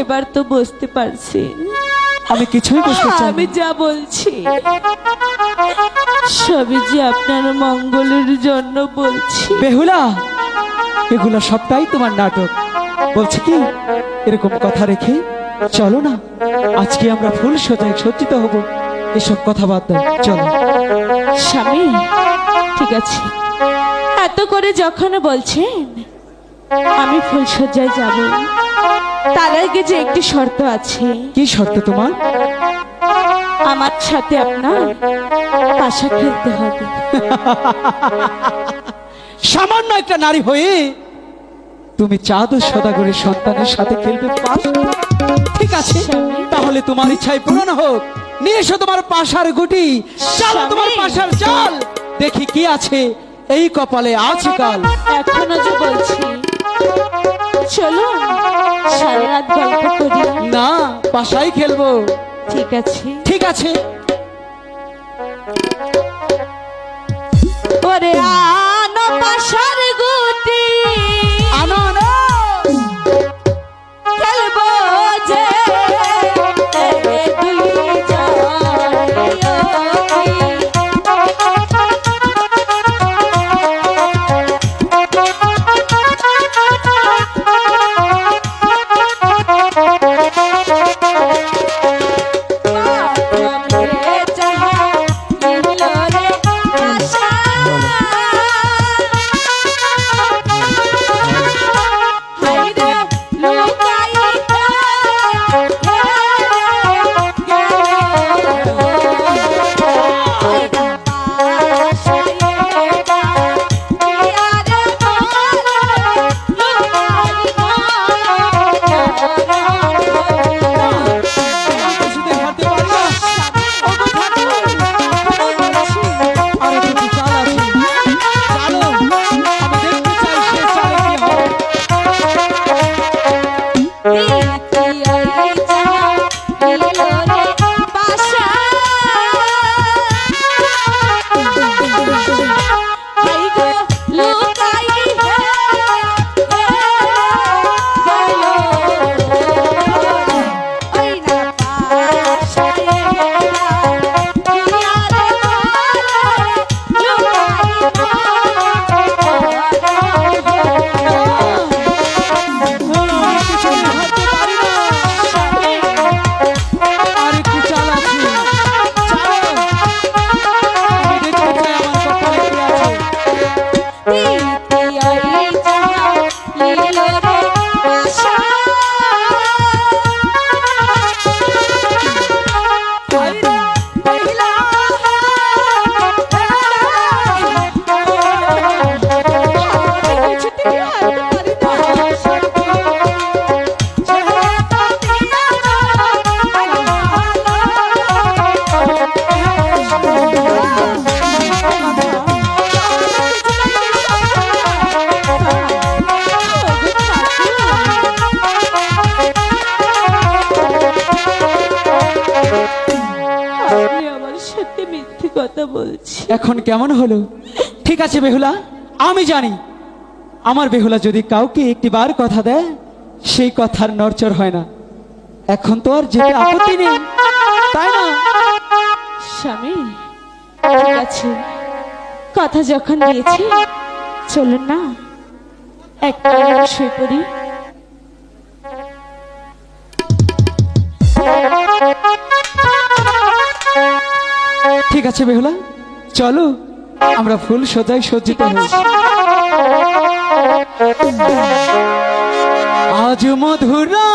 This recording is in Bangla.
এবার তো বুঝতে পারছি। আমি কিছুই বুঝতে চাই আমি যা বলছি সবই যে আপনার মঙ্গলের জন্য বলছি। বেহুলা এগুলো সবটাই তোমার নাটক। বলছি কি এরকম কথা রেখে চলো না। আজকে আমরা ফুল সজায় সজ্জিত হব। এসব কথা বাদ দাও চলো। স্বামী ঠিক আছে। এত করে যখন বলছেন আমি ফুলসজ্জায় যাব। তার আগে যে একটি শর্ত আছে। কি শর্ত তোমার? আমার সাথে আপনার পাশা খেলতে হবে। সামান্য একটা নারী হয়ে তুমি চাঁদ সদাগরের সন্তানের সাথে খেলবে ঠিক আছে তাহলে তোমার ইচ্ছাই পূরণ হোক। নিয়ে এসো তোমার পাশার গুটি। চালো তোমার পাশার চাল। দেখি কি আছে এই কপালে। আছে কাল। এখনও যে বলছি সারা রাত গল্প করি না বাসায় খেলব। ঠিক আছে। ঠিক আছে। ওরে আনো পাশার মিথ্যে কথা বলছি। এখন কেমন হলো? ঠিক আছে বেহুলা আমি জানি। আমার বেহুলা যদি কাউকে একটি বার কথা দেয় সেই কথার নড়চড় হয় না। এখন তো আর যেতে আপত্তি নেই। তাই না? স্বামী ঠিক আছে। কথা যখন দিয়েছি চলুন না একটা শুয়ে পড়ি। ঠিক আছে বেহুলা? চলো আমরা ফুল সজাই সজ্জিত হই। আজ মধুরা